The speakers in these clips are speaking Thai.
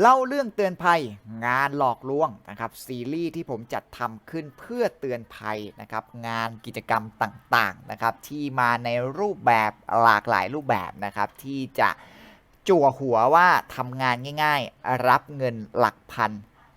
เล่าเรื่องเตือนภัยงานหลอกลวงนะครับซีรีส์ที่ผมจัดทำขึ้นเพื่อเตือนภัยนะครับงานกิจกรรมต่างๆนะครับที่มาในรูปแบบหลากหลายรูปแบบนะครับที่จะจั่วหัวว่าทำงานง่ายๆ รับเงินหลักพัน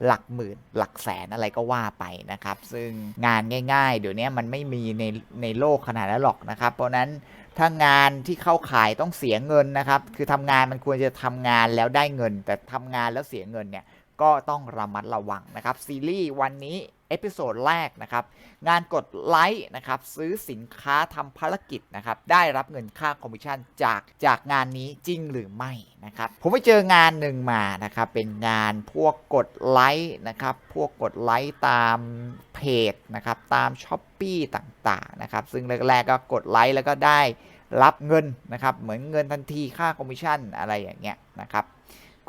หลักหมื่น หลักแสนอะไรก็ว่าไปนะครับ ซึ่งงานง่าย ๆ เดี๋ยวนี้มันไม่มีในในโลกขนาดนั้นหรอกนะครับ เพราะนั้น ถ้างานที่เข้าขายต้องเสียเงินนะครับ คือทำงานมันควรจะทำงานแล้วได้เงิน แต่ทำงานแล้วเสียเงินเนี่ยก็ต้องระมัดระวังนะครับซีรีส์วันนี้ เอพิโซดแรกนะครับงานกดไลค์นะครับซื้อสินค้าทำภารกิจนะครับได้รับเงินค่าคอมมิชชั่นจากจากงานนี้จริงหรือไม่นะครับผมไปเจองานหนึ่งมานะครับเป็นงานพวกกดไลค์นะครับพวกกดไลค์ตามเพจนะครับตามช้อปปีต่างๆนะครับซึ่งแรกๆก็กดไลค์แล้วก็ได้รับเงินนะครับเหมือนเงินทันทีค่าคอมมิชชั่นอะไรอย่างเงี้ยนะครับ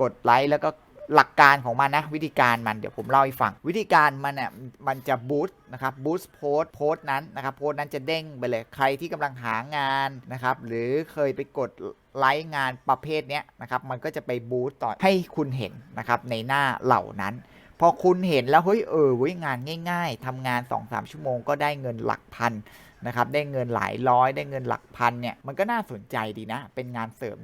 กดไลค์แล้วก็ หลักการของมันนะวิธีการมันเดี๋ยวผมเล่าให้ฟัง วิธีการมันเนี่ยมันจะบูสต์นะครับบูสต์โพสต์โพสต์นั้นนะครับโพสต์นั้นจะเด้งไปเลยใครที่กำลังหางานนะครับหรือเคยไปกดไลค์งานประเภทเนี้ยนะครับมันก็จะไปบูสต์ต่อให้คุณเห็นนะครับในหน้าเหล่านั้นพอคุณเห็นแล้วเฮ้ยเออเว้ยงานง่าย ๆทำงาน 2-3 ชั่วโมงก็ได้เงินหลักพันนะครับได้เงินหลายร้อย ได้เงินหลักพันเนี่ยมันก็น่าสนใจดีนะ เป็นงานเสริม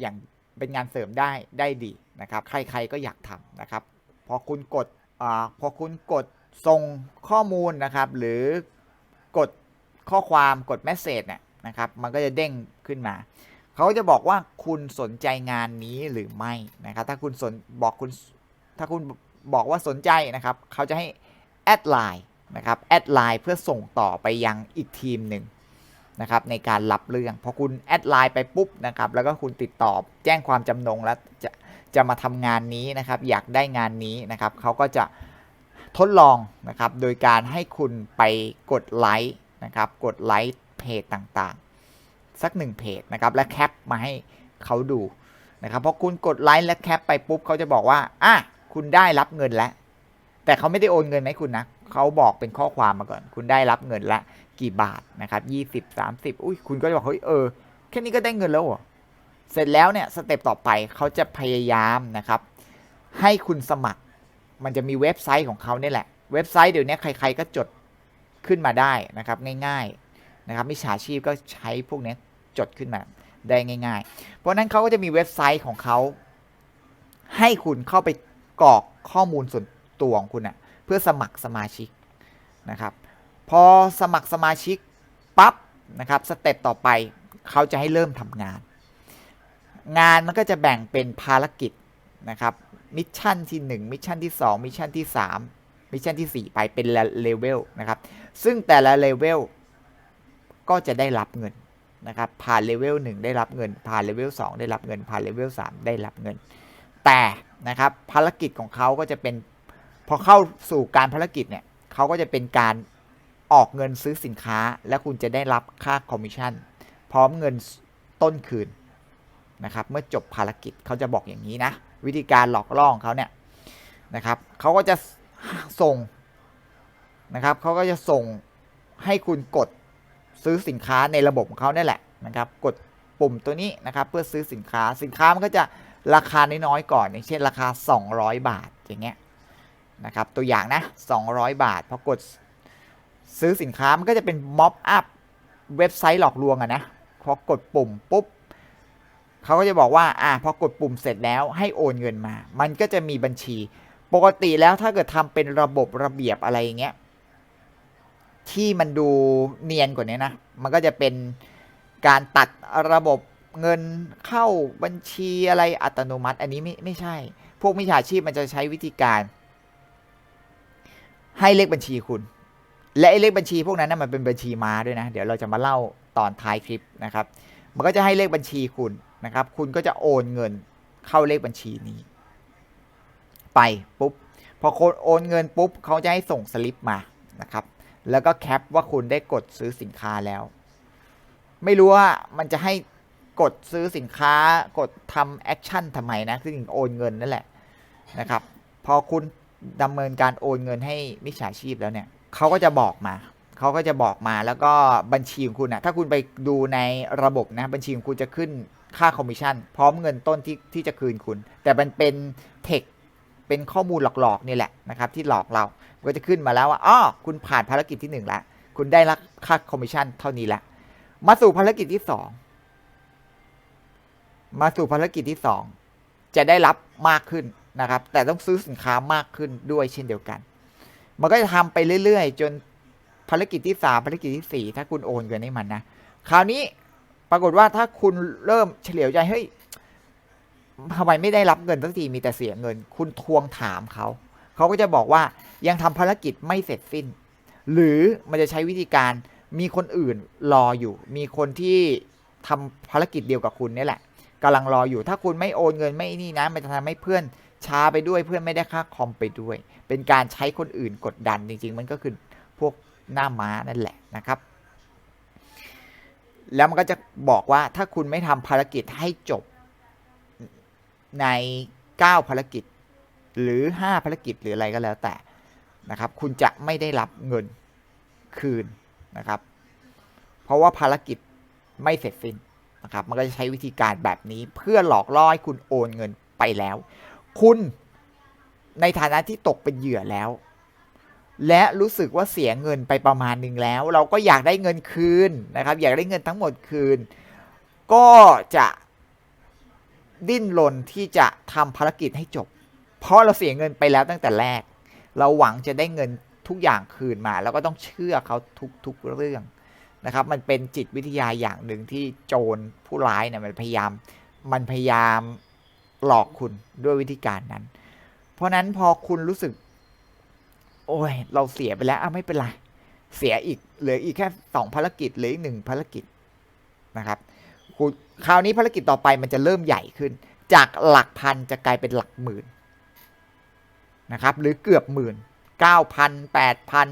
อย่างเป็นงานเสริมได้ได้ดี นะครับ ใครๆก็อยากทำนะครับ พอคุณกดอพอคุณกดส่งข้อมูลนะครับ หรือกดข้อความกดเมสเซจเนี่ยนะครับ มันก็จะเด้งขึ้นมา เขาจะบอกว่าคุณสนใจงานนี้หรือไม่นะครับ ถ้าคุณสนบอกคุณ ถ้าคุณบอกว่าสนใจนะครับ เขาจะให้แอดไลน์นะครับ แอดไลน์เพื่อส่งต่อไปยังอีกทีมหนึ่งนะครับในการรับเรื่อง พอคุณแอดไลน์ไปปุ๊บนะครับ แล้วก็คุณติดต่อแจ้งความจำนงแล้วจะ จะมาทำงานนี้นะครับ อยากได้งานนี้นะครับเขาก็จะทดลองนะครับ โดยการให้คุณไปกดไลค์นะครับ กดไลค์เพจต่างๆ สักหนึ่งเพจนะครับ และแคปมาให้เขาดูนะครับพอคุณกดไลค์และแคปไปปุ๊บเขาจะบอกว่าอะคุณได้รับเงินแล้ว แต่เขาไม่ได้โอนเงินให้คุณนะเขาบอกเป็นข้อความมาก่อน คุณได้รับเงินละกี่บาทนะครับยี่สิบสามสิบอุ้ยคุณก็จะบอกเฮ้ยเออแค่นี้ก็ได้เงินแล้วเหรอ เสร็จแล้วเนี่ยสเต็ปต่อไปเขาจะพยายามนะครับ ให้คุณสมัคร มันจะมีเว็บไซต์ของเขาเนี่ยแหละ เว็บไซต์เดี๋ยวนี้ใคร ๆ ก็จดขึ้นมาได้นะครับ ง่ายๆนะครับมิจฉาชีพก็ใช้พวกนี้จดขึ้นมาได้ง่าย ๆ เพราะฉะนั้นเขาก็จะมีเว็บไซต์ของเขาให้คุณเข้าไปกรอกข้อมูลส่วนตัวของคุณอะเพื่อสมัครสมาชิกนะครับ พอสมัครสมาชิกปั๊บนะครับสเต็ปต่อไปเขาจะให้เริ่มทำงาน งานมันก็จะแบ่งเป็นภารกิจนะครับมิชชั่นที่1มิชชั่นที่2มิชชั่นที่3มิชชั่นที่ 4 ไปเป็นเลเวลนะครับ ซึ่งแต่ละเลเวลก็จะได้รับเงินนะครับ ผ่านเลเวล1ได้รับเงิน ผ่านเลเวล2ได้รับเงิน ผ่านเลเวล3ได้รับเงิน แต่นะครับภารกิจของเขาก็จะเป็นพอเข้าสู่การภารกิจเนี่ยเขาก็จะเป็นการออกเงินซื้อสินค้า และคุณจะได้รับค่าคอมมิชชั่น พร้อมเงินต้นคืน นะครับเมื่อจบภารกิจเขาจะบอกอย่างนี้นะ วิธีการหลอกล่อของเขาเนี่ยนะครับเขาก็จะส่งนะครับเขาก็จะส่งให้คุณกดซื้อสินค้าในระบบของเขาเนี่ยแหละนะครับ กดปุ่มตัวนี้นะครับเพื่อซื้อสินค้าสินค้ามันก็จะราคาน้อยๆก่อน อย่างเช่นราคา 200 บาทอย่างเงี้ยนะครับตัวอย่างนะ 200 บาทพอกดซื้อสินค้ามันก็จะเป็นม็อบอัพเว็บไซต์หลอกลวงอะนะพอกดปุ่มปุ๊บ เขาก็จะบอกว่าอ่าพอกดปุ่มเสร็จแล้วให้โอนเงินมา มันก็จะมีบัญชี ปกติแล้วถ้าเกิดทำเป็นระบบระเบียบอะไรอย่างเงี้ยที่มันดูเนียนกว่านี้นะ มันก็จะเป็นการตัดระบบเงินเข้าบัญชีอะไรอัตโนมัติ อันนี้ไม่ไม่ใช่ พวกมิจฉาชีพมันจะใช้วิธีการ ให้เลขบัญชีคุณ และไอ้เลขบัญชีพวกนั้นนะมันเป็นบัญชีม้าด้วยนะ เดี๋ยวเราจะมาเล่าตอนท้ายคลิปนะครับ มันก็จะให้เลขบัญชีคุณ นะครับ คุณก็จะโอนเงินเข้าเลขบัญชีนี้ ไปปุ๊บพอคนโอนเงินปุ๊บเขาจะให้ส่งสลิปมานะครับ แล้วก็แคปว่าคุณได้กดซื้อสินค้าแล้ว ไม่รู้ว่ามันจะให้กดซื้อสินค้ากดทำแอคชั่นทำไมนะคือโอนเงินนั่นแหละนะครับ พอคุณดำเนินการโอนเงินให้มิจฉาชีพแล้วเนี่ยเขาก็จะบอกมาเขาก็จะบอกมาแล้วก็บัญชีของคุณนะถ้าคุณไปดูในระบบนะบัญชีของคุณจะขึ้น ค่าคอมมิชชั่น พร้อมเงินต้นที่ที่จะคืนคุณ แต่มันเป็นเทคเป็นข้อมูลหลอกๆนี่แหละนะครับ ที่หลอกเราก็จะขึ้นมาแล้วว่าอ๋อคุณผ่านภารกิจที่หนึ่งแล้วคุณได้รับค่าคอมมิชชั่นเท่านี้แล้วมาสู่ภารกิจที่สองมาสู่ภารกิจที่สองจะได้รับมากขึ้นนะครับ แต่ต้องซื้อสินค้ามากขึ้นด้วยเช่นเดียวกัน มันก็จะทำไปเรื่อยๆ จนภารกิจที่สามภารกิจที่สี่ถ้าคุณโอนเงินให้มันนะ คราวนี้ ปรากฏว่าถ้าคุณเริ่มเฉลียวใจเฮ้ยทำไมไม่ได้รับเงินสักทีมีแต่เสียเงิน คุณทวงถามเขา เขาก็จะบอกว่ายังทำภารกิจไม่เสร็จสิ้น หรือมันจะใช้วิธีการมีคนอื่นรออยู่ มีคนที่ทำภารกิจเดียวกับคุณนี่แหละกำลังรออยู่ ถ้าคุณไม่โอนเงินไม่นี่นะ มันจะทำให้เพื่อนช้าไปด้วย เพื่อนไม่ได้ค่าคอมไปด้วย เป็นการใช้คนอื่นกดดันจริง ๆ มันก็คือพวกหน้าม้านั่นแหละนะครับ แล้วมันก็จะบอกว่าถ้าคุณไม่ทำภารกิจให้จบใน 9 ภารกิจ หรือ 5 ภารกิจหรืออะไรก็แล้วแต่นะครับ คุณจะไม่ได้รับเงินคืนนะครับ เพราะว่าภารกิจไม่เสร็จสิ้นนะครับ มันก็จะใช้วิธีการแบบนี้เพื่อหลอกล่อให้คุณโอนเงินไปแล้ว คุณในฐานะที่ตกเป็นเหยื่อแล้ว และรู้สึกว่าเสียเงินไปประมาณหนึ่งแล้ว เราก็อยากได้เงินคืนนะครับ อยากได้เงินทั้งหมดคืน ก็จะดิ้นรนที่จะทำภารกิจให้จบ เพราะเราเสียเงินไปแล้วตั้งแต่แรก เราหวังจะได้เงินทุกอย่างคืนมา แล้วก็ต้องเชื่อเขาทุกๆเรื่องนะครับ มันเป็นจิตวิทยาอย่างหนึ่งที่โจรผู้ร้ายเนี่ยมันพยายามมันพยายามหลอกคุณด้วยวิธีการนั้น เพราะนั้นพอคุณรู้สึก โอ้ย เราเสียไปแล้วอะไม่เป็นไร เสียอีก เหลืออีกแค่สองภารกิจเหลืออีกหนึ่งภารกิจนะครับคุณคราวนี้ภารกิจต่อไปมันจะเริ่มใหญ่ขึ้น จากหลักพันจะกลายเป็นหลักหมื่นนะครับ หรือเกือบหมื่นเก้าพันแปดพัน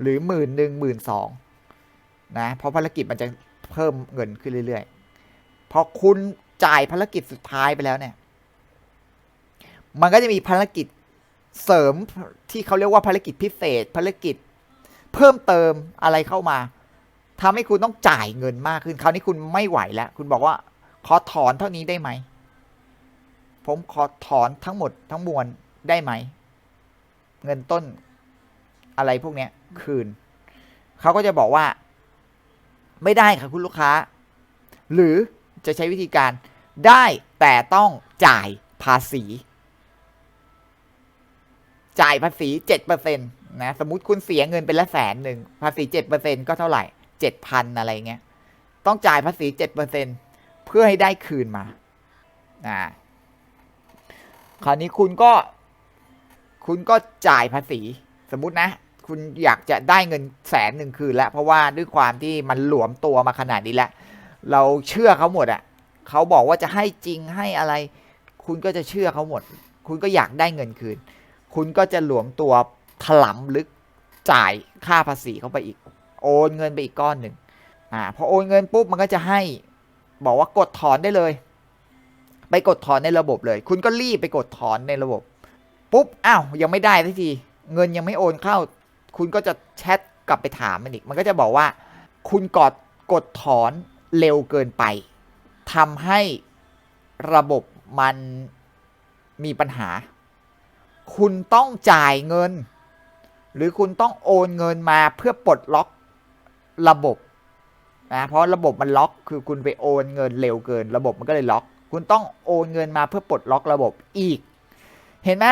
หรือหมื่นหนึ่งหมื่นสองนะ เพราะภารกิจมันจะเพิ่มเงินขึ้นเรื่อยๆ พอคุณจ่ายภารกิจสุดท้ายไปแล้วเนี่ย มันก็จะมีภารกิจ เสริมที่เขาเรียกว่าภารกิจพิเศษ ภารกิจเพิ่มเติมอะไรเข้ามาทำให้คุณต้องจ่ายเงินมากขึ้น คราวนี้คุณไม่ไหวแล้ว คุณบอกว่า ขอถอนเท่านี้ได้ไหม ผมขอถอนทั้งหมดทั้งมวลได้ไหม เงินต้นอะไรพวกเนี้ย คืน เขาก็จะบอกว่า ไม่ได้ค่ะคุณลูกค้า หรือจะใช้วิธีการได้แต่ต้องจ่ายภาษี จ่ายภาษีเจ็ดเปอร์เซ็นตนะสมมติคุณเสียเงินเป็นละแสนหนึ่งภาษีเจ็ดเปอร์เซ็นก็เท่าไหร่เจ็ดพันอะไรเงี้ยต้องจ่ายภาษีเจ็ดเปอร์เซ็นเพื่อให้ได้คืนมาอ่าคราวนี้คุณก็ คุณก็จ่ายภาษี สมมตินะ คุณอยากจะได้เงินแสนหนึ่งคืนแล้ว เพราะว่าด้วยความที่มันหลวมตัวมาขนาดนี้แล้วเราเชื่อเขาหมดอะ่ะเขาบอกว่าจะให้จริงให้อะไร คุณก็จะเชื่อเขาหมด คุณก็อยากได้เงินคืน คุณก็จะหลวมตัวถลำลึกจ่ายค่าภาษีเข้าไปอีก โอนเงินไปอีกก้อนหนึ่งอ่าพอโอนเงินปุ๊บมันก็จะให้บอกว่ากดถอนได้เลย ไปกดถอนในระบบเลย คุณก็รีบไปกดถอนในระบบ ปุ๊บอ้าวยังไม่ได้ทันที เงินยังไม่โอนเข้า คุณก็จะแชทกลับไปถามมันอีก มันก็จะบอกว่า คุณกดกดถอนเร็วเกินไปทำให้ระบบมันมีปัญหา คุณต้องจ่ายเงิน หรือคุณต้องโอนเงินมาเพื่อปลดล็อกระบบนะเพราะระบบมันล็อกคือคุณไปโอนเงินเร็วเกิน ระบบมันก็เลยล็อก คุณต้องโอนเงินมาเพื่อปลดล็อกระบบอีก เห็นไหม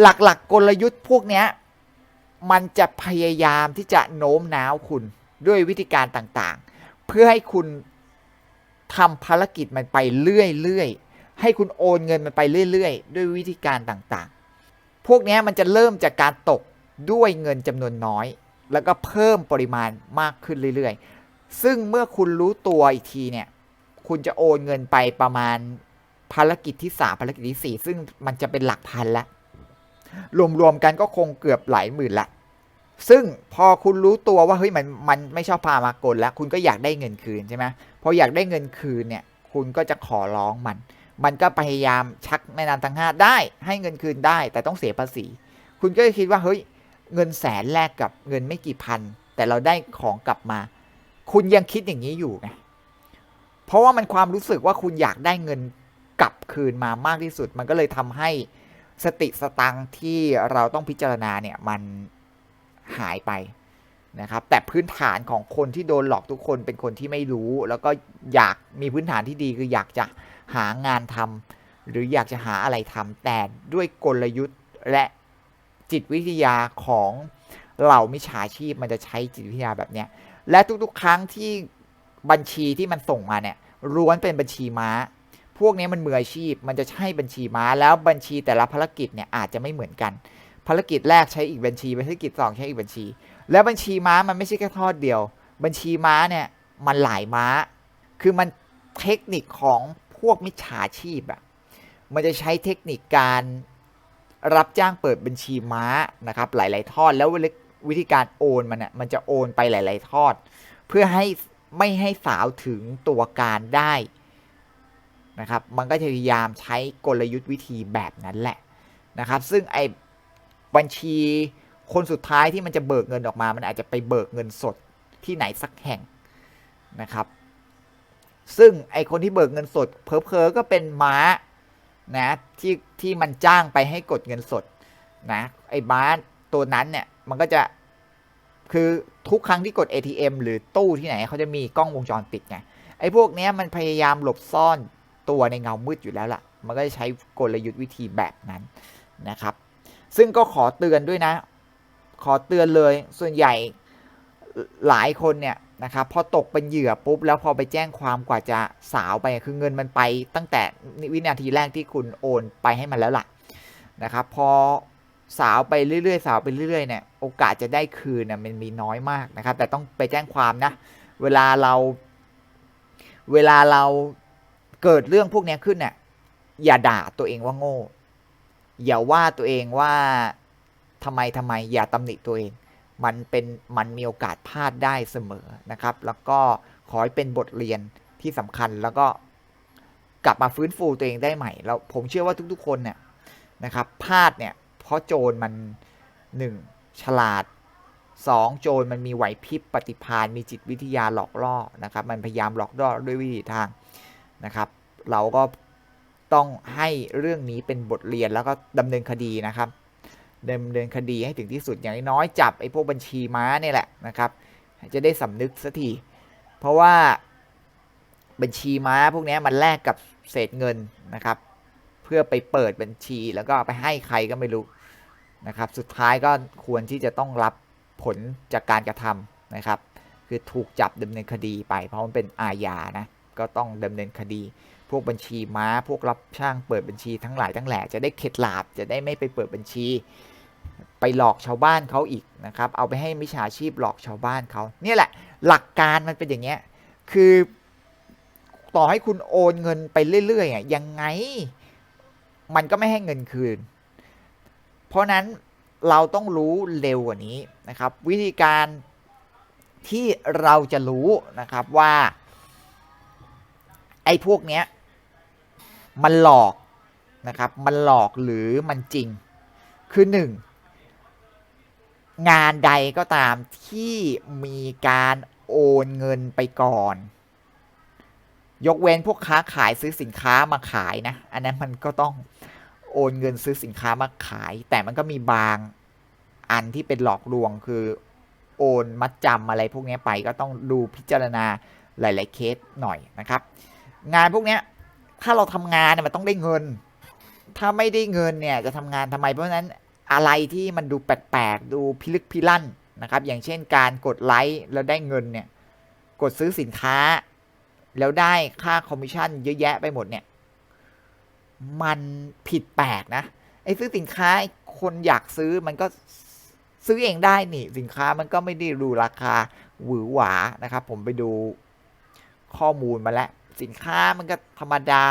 หลักๆกกลยุทธ์พวกเนี้ยมันจะพยายามที่จะโน้มน้าวคุณด้วยวิธีการต่างๆ เพื่อให้คุณทำภารกิจมันไปเรื่อยๆ ให้คุณโอนเงินมันไปเรื่อยๆ ด้วยวิธีการต่างๆ พวกนี้มันจะเริ่มจากการตกด้วยเงินจำนวนน้อย แล้วก็เพิ่มปริมาณมากขึ้นเรื่อยๆ ซึ่งเมื่อคุณรู้ตัวอีกทีเนี่ย คุณจะโอนเงินไปประมาณภารกิจที่3ภารกิจที่4ซึ่งมันจะเป็นหลักพันละรวมๆกันก็คงเกือบหลายหมื่นละซึ่งพอคุณรู้ตัวว่าเฮ้ยมันมันไม่ชอบพามากลแล้ว คุณก็อยากได้เงินคืนใช่ไหมพออยากได้เงินคืนเนี่ย คุณก็จะขอร้องมัน มันก็พยายามชักแม่นำทางห้าได้ ให้เงินคืนได้ แต่ต้องเสียภาษี คุณก็จะคิดว่าเฮ้ยเงินแสนแลกกับเงินไม่กี่พัน แต่เราได้ของกลับมา คุณยังคิดอย่างนี้อยู่ไงเพราะว่ามันความรู้สึกว่าคุณอยากได้เงินกลับคืนมามากที่สุด มันก็เลยทำให้สติสตังที่เราต้องพิจารณาเนี่ยมันหายไปนะครับ แต่พื้นฐานของคนที่โดนหลอกทุกคนเป็นคนที่ไม่รู้ แล้วก็อยากมีพื้นฐานที่ดีคืออยากจะ หางานทำหรืออยากจะหาอะไรทำแต่ด้วยกลยุทธ์และจิตวิทยาของเหล่ามิจฉาชีพมันจะใช้จิตวิทยาแบบเนี้ยและทุกๆ ครั้งที่บัญชีที่มันส่งมาเนี่ยล้วนเป็นบัญชีม้า พวกนี้มันมืออาชีพ มันจะใช้บัญชีม้า แล้วบัญชีแต่ละภารกิจเนี่ยอาจจะไม่เหมือนกัน ภารกิจแรกใช้อีกบัญชีภารกิจสองใช้อีกบัญชี แล้วบัญชีม้ามันไม่ใช่แค่ทอดเดียว บัญชีม้าเนี่ยมันหลายม้า คือมันเทคนิคของ วกมิจฉาชีพอะมันจะใช้เทคนิคการรับจ้างเปิดบัญชีม้านะครับ หลาย ๆ ทอด แล้ววิธีการโอนมันอะมันจะโอนไปหลาย ๆ ทอด เพื่อให้ไม่ให้สาวถึงตัวการได้นะครับ มันก็จะพยายามใช้กลยุทธ์วิธีแบบนั้นแหละนะครับ ซึ่งไอ้บัญชีคนสุดท้ายที่มันจะเบิกเงินออกมา มันอาจจะไปเบิกเงินสดที่ไหนสักแห่งนะครับ ซึ่งไอคนที่เบิกเงินสดเพอๆก็เป็นม้านะที่ที่มันจ้างไปให้กดเงินสดนะไอ้ม้าตัวนั้นเนี่ยมันก็จะคือทุกครั้งที่กด ATM หรือตู้ที่ไหนเขาจะมีกล้องวงจรปิดไงไอ้พวกเนี้ยมันพยายามหลบซ่อนตัวในเงามืดอยู่แล้วล่ะ มันก็จะใช้กลยุทธ์วิธีแบบนั้นนะครับ ซึ่งก็ขอเตือนด้วยนะ ขอเตือนเลยส่วนใหญ่หลายคนเนี่ย นะครับพอตกเป็นเหยื่อปุ๊บแล้วพอไปแจ้งความกว่าจะสาวไปคือเงินมันไปตั้งแต่วินาทีแรกที่คุณโอนไปให้มันแล้วล่ะนะครับพอสาวไปเรื่อยๆ สาวไปเรื่อยๆเนี่ยโอกาสจะได้คืนน่ะมันมีน้อยมากนะครับ แต่ต้องไปแจ้งความนะ เวลาเราเวลาเราเกิดเรื่องพวกนี้ขึ้นเนี่ยอย่าด่าตัวเองว่าโง่ อย่าว่าตัวเองว่าทำไมทำไมอย่าตำหนิตัวเอง มันเป็นมันมีโอกาสพลาดได้เสมอนะครับ แล้วก็ขอให้เป็นบทเรียนที่สำคัญแล้วก็กลับมาฟื้นฟูตัวเองได้ใหม่ แล้วผมเชื่อว่าทุกๆคนเนี่ยนะครับพลาดเนี่ยเพราะโจรมัน 1. ฉลาด 2. โจรมันมีไหวพริบปฏิภาณมีจิตวิทยาหลอกล่อนะครับมันพยายามหลอกล่อด้วยวิธีทางนะครับ เราก็ต้องให้เรื่องนี้เป็นบทเรียนแล้วก็ดำเนินคดีนะครับ ดำเนินคดีให้ถึงที่สุดอย่างน้อยจับไอ้พวกบัญชีม้าเนี่ยแหละนะครับ จะได้สำนึกสักทีเพราะว่าบัญชีม้าพวกนี้มันแลกกับเศษเงินนะครับ เพื่อไปเปิดบัญชีแล้วก็ไปให้ใครก็ไม่รู้นะครับ สุดท้ายก็ควรที่จะต้องรับผลจากการกระทำนะครับ คือถูกจับดำเนินคดีไป เพราะมันเป็นอาญานะก็ต้องดำเนินคดี วกบัญชีม้า พวกรับช่างเปิดบัญชีทั้งหลายทั้งแหล่จะได้เข็ดหลาบจะได้ไม่ไปเปิดบัญชี ไปหลอกชาวบ้านเขาอีกนะครับ เอาไปให้มิจฉาชีพหลอกชาวบ้านเขาเนี่ยแหละ หลักการมันเป็นอย่างเงี้ยคือต่อให้คุณโอนเงินไปเรื่อยๆอะยังไง มันก็ไม่ให้เงินคืน เพราะนั้นเราต้องรู้เร็วกว่านี้นะครับ วิธีการที่เราจะรู้นะครับว่า ไอ้พวกเนี้ย มันหลอกนะครับ มันหลอกหรือมันจริง คือหนึ่งงานใดก็ตามที่มีการโอนเงินไปก่อน ยกเว้นพวกค้าขายซื้อสินค้ามาขายนะ อันนั้นมันก็ต้องโอนเงินซื้อสินค้ามาขาย แต่มันก็มีบางอันที่เป็นหลอกลวงคือโอนมัดจำอะไรพวกนี้ไปก็ต้องดูพิจารณาหลาย ๆ เคสหน่อยนะครับ งานพวกนี้ ถ้าเราทำงานเนี่ยมันต้องได้เงิน ถ้าไม่ได้เงินเนี่ยจะทำงานทำไม เพราะฉะนั้นอะไรที่มันดูแปลกๆ ดูพิลึกพิลั่นนะครับ อย่างเช่นการกดไลค์แล้วได้เงินเนี่ย กดซื้อสินค้า แล้วได้ค่าคอมมิชชั่นเยอะแยะไปหมดเนี่ย มันผิดแปลกนะ ไอ้ซื้อสินค้าคนอยากซื้อมันก็ซื้อเองได้นี่สินค้ามันก็ไม่ได้ดูราคาหวือหวานะครับ ผมไปดูข้อมูลมาแล้ว สินค้ามันก็ธรรมดา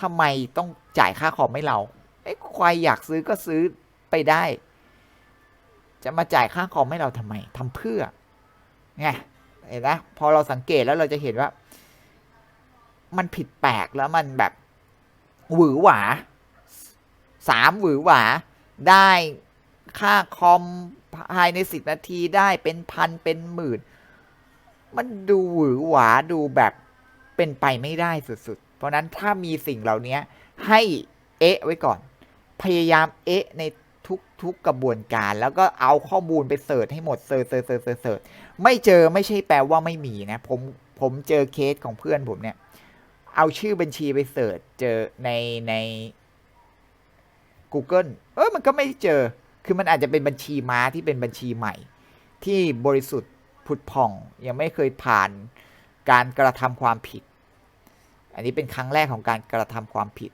ทำไมต้องจ่ายค่าคอมให้เราไอ้ควายอยากซื้อก็ซื้อไปได้ จะมาจ่ายค่าคอมให้เราทำไมทำเพื่อไงเห็นไหมพอเราสังเกตแล้วเราจะเห็นว่า มันผิดแปลกแล้วมันแบบหวือหวาสามหวือหวาได้ค่าคอมภายในสิบนาทีได้เป็นพันเป็นหมื่น มันดูหวือหวาดูแบบ เป็นไปไม่ได้สุดๆ เพราะนั้นถ้ามีสิ่งเหล่านี้ให้เอะไว้ก่อน พยายามเอะในทุกทุกกระบวนการ แล้วก็เอาข้อมูลไปเสิร์ชให้หมดเสิร์ชเสิร์ชเสิร์ชเสิร์ชไม่เจอไม่ใช่แปลว่าไม่มีนะ ผมผมเจอเคสของเพื่อนผมเนี่ย เอาชื่อบัญชีไปเสิร์ชเจอในใน Google เออมันก็ไม่เจอ คือมันอาจจะเป็นบัญชีม้าที่เป็นบัญชีใหม่ ที่บริสุทธิ์ผุดผ่อง ยังไม่เคยผ่านการกระทำความผิด อันนี้เป็นครั้งแรกของการกระทำความผิด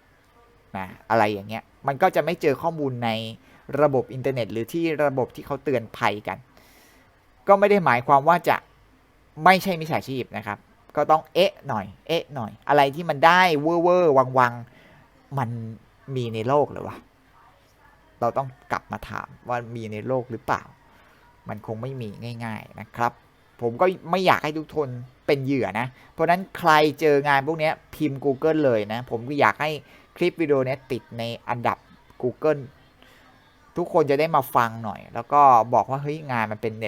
นะอะไรอย่างเงี้ยมันก็จะไม่เจอข้อมูลในระบบอินเทอร์เน็ต หรือที่ระบบที่เขาเตือนภัยกัน ก็ไม่ได้หมายความว่าจะไม่ใช่มิจฉาชีพนะครับ ก็ต้องเอ๊ะหน่อยเอ๊ะหน่อย อะไรที่มันได้เวอร์เวอร์วังวังๆมันมีในโลกหรือวะเราต้องกลับมาถามว่ามีในโลกหรือเปล่า มันคงไม่มีง่าย ๆนะครับ ผมก็ไม่อยากให้ทุกคนเป็นเหยื่อนะ เพราะนั้นใครเจองานพวกนี้พิมพ์ Google เลยนะ ผมก็อยากให้คลิปวิดีโอนี้ติดในอันดับ Google ทุกคนจะได้มาฟังหน่อย แล้วก็บอกว่าเฮ้ยงานมันเป็นใน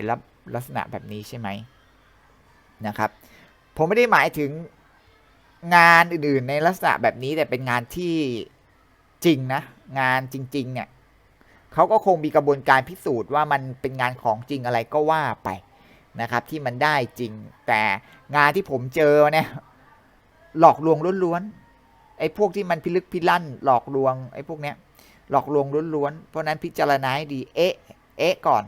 ลักษณะแบบนี้ใช่ไหมนะครับ ผมไม่ได้หมายถึงงานอื่นๆ ในลักษณะแบบนี้แต่เป็นงานที่จริงนะ งานจริง ๆ เนี่ยเขาก็คงมีกระบวนการพิสูจน์ว่ามันเป็นงานของจริงอะไรก็ว่าไป นะครับที่มันได้จริง แต่งานที่ผมเจอเนี่ยหลอกลวงล้วนๆไอ้พวกที่มันพิลึกพิลั่น หลอกลวงไอ้พวกเนี้ยหลอกลวงล้วนๆเพราะนั้นพิจารณาให้ดีเอ๊ะเอ๊ะก่อน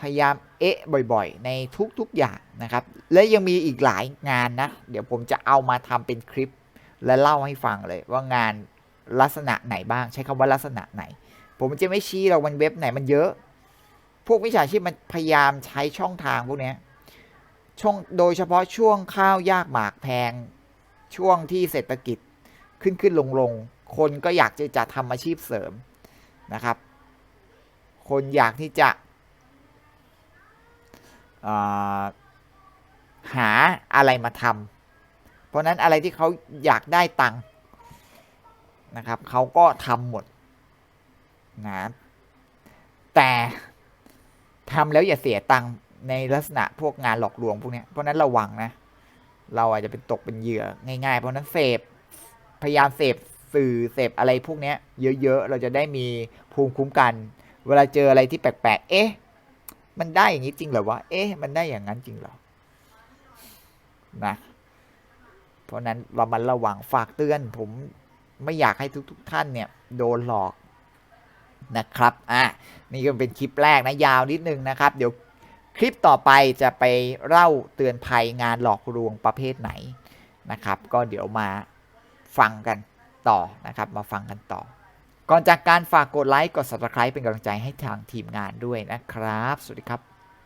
พยายามเอ๊ะบ่อยๆ ในทุกๆอย่างนะครับ และยังมีอีกหลายงานนะ เดี๋ยวผมจะเอามาทำเป็นคลิป และเล่าให้ฟังเลยว่างานลักษณะไหนบ้าง ใช้คำว่าลักษณะไหน ผมจะไม่ชี้เรามันเว็บไหนมันเยอะ พวกวิชาชีพมันพยายามใช้ช่องทางพวกนี้ช่วงโดยเฉพาะช่วงข้าวยากหมากแพง ช่วงที่เศรษฐกิจขึ้นขึ้นลงลงคนก็อยากจะจะทำอาชีพเสริมนะครับ คนอยากที่จะาหาอะไรมาทำเพราะนั้นอะไรที่เขาอยากได้ตังค์นะครับเขาก็ทำหมดนะแต่ ทำแล้วอย่าเสียตังค์ในลักษณะพวกงานหลอกลวงพวกนี้เพราะนั้นระวังนะ เราอาจจะเป็นตกเป็นเหยื่อง่ายๆ เพราะนั้นเสพพยายามเสพสื่อเสพอะไรพวกนี้เยอะๆ เราจะได้มีภูมิคุ้มกัน เวลาเจออะไรที่แปลกๆ เอ๊ะ มันได้อย่างนี้จริงเหรอวะ เอ๊ะ มันได้อย่างนั้นจริงเหรอ นะ เพราะนั้นเรามันระวังฝากเตือน ผมไม่อยากให้ทุก ๆ ท่านเนี่ย โดนหลอก นะครับอะนี่ก็เป็นคลิปแรกนะยาวนิดนึงนะครับ เดี๋ยวคลิปต่อไปจะไปเล่าเตือนภัยงานหลอกลวงประเภทไหนนะครับ ก็เดี๋ยวมาฟังกันต่อนะครับ มาฟังกันต่อ ก่อนจากการฝากกดไลค์กด subscribe เป็นกำลังใจให้ทางทีมงานด้วยนะครับ สวัสดีครับ